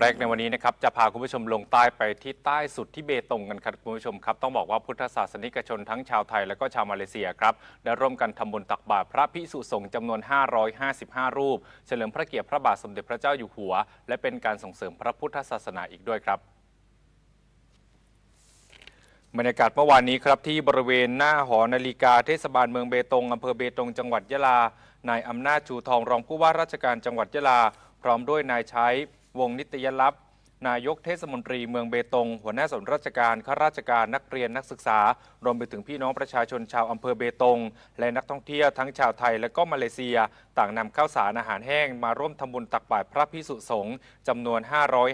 แรกในวันนี้นะครับจะพาคุณผู้ชมลงใต้ไปที่ใต้สุดที่เบตงกันครับคุณผู้ชมครับต้องบอกว่าพุทธศาสนิกชนทั้งชาวไทยและก็ชาวมาเลเซียครับได้ร่วมกันทำบุญตักบาตรพระพิสุสงฆ์จำนวน 555 รูป เฉลิมพระเกียรติพระบาทสมเด็จพระเจ้าอยู่หัว และเป็นการส่งเสริมพระพุทธศาสนาอีกด้วยครับบรรยากาศเมื่อวานนี้ครับที่บริเวณหน้าหอนาฬิกาเทศบาลเมืองเบตงอำเภอเบตงจังหวัดยะลานายอำนาจชูทองรองผู้ว่าราชการจังหวัดยะลา พร้อมด้วยนายใช้ วงนิตยลับนายกเทศมนตรีเมืองเบตง หัวหน้าส่วนราชการข้าราชการนักเรียนนักศึกษารวมไปถึงพี่น้องประชาชนชาวอำเภอเบตง และนักท่องเที่ยวทั้งชาวไทยและก็มาเลเซีย ต่างนำข้าวสารอาหารแห้งมาร่วมทำบุญตักบาตรพระพิสุสงฆ์จำนวน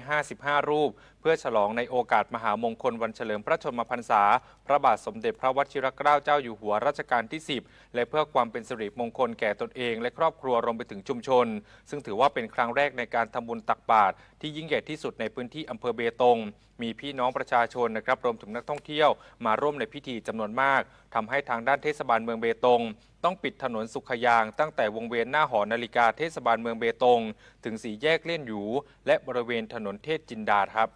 555 รูป เพื่อฉลองในโอกาสมหามงคลวันเฉลิมพระชนมพรรษา พระบาทสมเด็จพระวชิรเกล้าเจ้าอยู่หัวรัชกาลที่ 10 และเพื่อความเป็นสิริมงคลแก่ตนเอง และครอบครัวรวมไปถึงชุมชน ซึ่งถือว่าเป็นครั้งแรกในการทำบุญตักบาตรที่ยิ่งใหญ่ที่สุดในพื้นที่อำเภอเบตง มีพี่น้องประชาชนนะครับรวมถึงนักท่องเที่ยว มาร่วมในพิธีจำนวนมากทำให้ทางด้านเทศบาลเมืองเบตงต้องปิดถนนสุขยางตั้งแต่วงเวียนหน้าหอนาฬิกาเทศบาลเมืองเบตง ถึงสี่แยกเล่นหยู และบริเวณถนนเทศจินดาครับ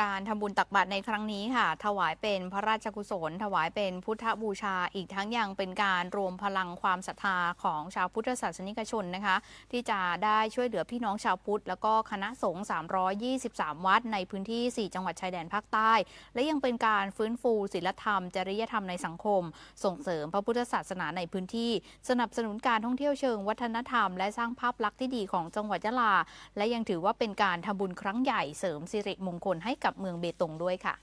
การทำบุญตักบาตรในครั้งนี้ค่ะ ถวายเป็นพระราชกุศล ถวายเป็นพุทธบูชา อีกทั้งยังเป็นการรวมพลังความศรัทธาของชาวพุทธศาสนิกชนนะคะ ที่จะได้ช่วยเหลือพี่น้องชาวพุทธ แล้วก็คณะสงฆ์323 วัดในพื้นที่ 4 จังหวัดชายแดนภาคใต้ และยังเป็นการฟื้นฟูศีลธรรม จริยธรรมในสังคม ส่งเสริมพระพุทธศาสนาในพื้นที่ สนับสนุนการท่องเที่ยวเชิง วัฒนธรรม และสร้างภาพลักษณ์ที่ดีของจังหวัดยะลา และยังถือว่าเป็นการทำบุญครั้งใหญ่เสริมสิริมงคลให้กับเมืองเบตงด้วยค่ะ